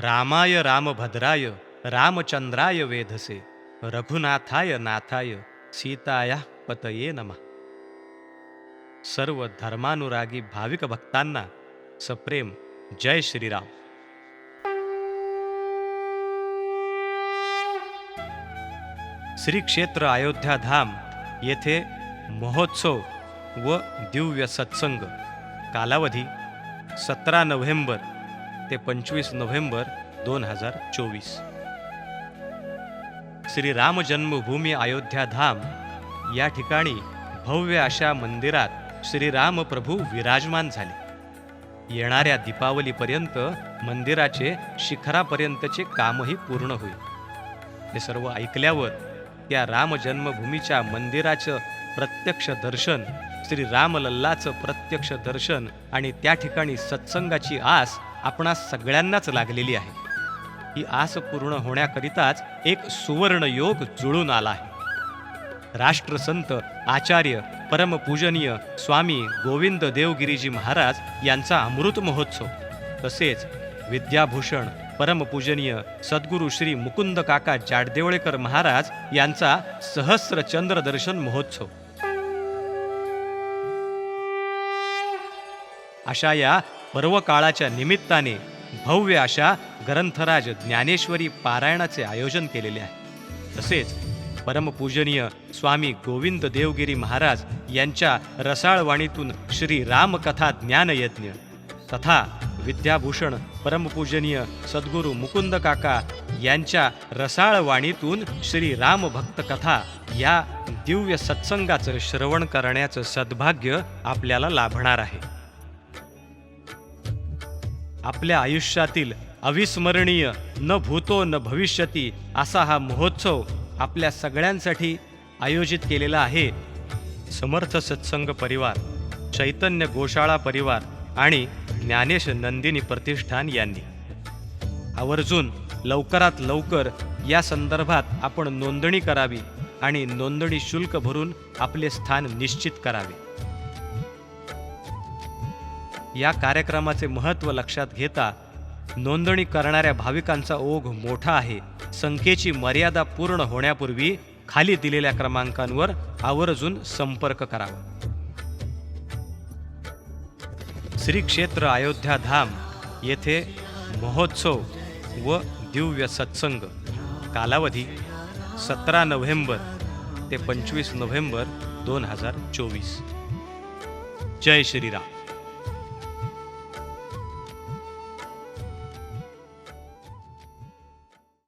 रामाय रामभद्राय रामचंद्राय वेधसे रघुनाथाय नाथाय सीताया पतये नमः. सर्व धर्मानुरागी भाविक भक्तांना सप्रेम जय श्रीराम. श्री क्षेत्र अयोध्याधाम येथे महोत्सव व दिव्य सत्संग. कालावधी सतरा नोव्हेंबर ते पंचवीस नोव्हेंबर दोन हजार चोवीस. श्री राम जन्मभूमी अयोध्याधाम या ठिकाणी भव्य अशा मंदिरात श्रीराम प्रभू विराजमान झाले. येणाऱ्या दीपावलीपर्यंत मंदिराचे शिखरापर्यंतचे कामही पूर्ण होईल. हे सर्व ऐकल्यावर त्या राम जन्मभूमीच्या मंदिराचं प्रत्यक्ष दर्शन श्री रामलल्लाचं प्रत्यक्ष दर्शन आणि त्या ठिकाणी सत्संगाची आस आपणा सगळ्यांनाच लागलेली आहे. ही आस पूर्ण होण्याकरिताच एक सुवर्ण योग जुळून आला आहे. राष्ट्रसंत आचार्य परमपूजनीय स्वामी गोविंद देवगिरीजी महाराज यांचा अमृत महोत्सव तसेच विद्याभूषण परमपूजनीय सद्गुरू श्री मुकुंद काका जाडदेवळेकर महाराज यांचा सहस्रचंद्र दर्शन महोत्सव. अशा या पर्वकाळाच्या निमित्ताने भव्य अशा ग्रंथराज ज्ञानेश्वरी पारायणाचे आयोजन केलेले आहे. तसेच परमपूजनीय स्वामी गोविंद देवगिरी महाराज यांच्या रसाळवाणीतून श्री रामकथा ज्ञानयज्ञ तथा विद्याभूषण परमपूजनीय सद्गुरू मुकुंद काका यांच्या रसाळवाणीतून श्री रामभक्त कथा या दिव्य सत्संगाचं श्रवण करण्याचं सद्भाग्य आपल्याला लाभणार आहे. आपल्या आयुष्यातील अविस्मरणीय न भूतो न भविष्यती असा हा महोत्सव आपल्या सगळ्यांसाठी आयोजित केलेला आहे. समर्थ सत्संग परिवार चैतन्य गोशाळा परिवार आणि ज्ञानेश नंदिनी प्रतिष्ठान यांनी. आवर्जून लवकरात लवकर या संदर्भात आपण नोंदणी करावी आणि नोंदणी शुल्क भरून आपले स्थान निश्चित करावे. या कार्यक्रमाचे महत्त्व लक्षात घेता नोंदणी करणाऱ्या भाविकांचा ओघ मोठा आहे. संख्येची मर्यादा पूर्ण होण्यापूर्वी खाली दिलेल्या क्रमांकांवर आवर्जून संपर्क करावा. श्री क्षेत्र अयोध्याधाम येथे महोत्सव व दिव्य सत्संग. कालावधी सतरा नोव्हेंबर ते पंचवीस नोव्हेंबर दोन हजार चोवीस. जय श्रीराम.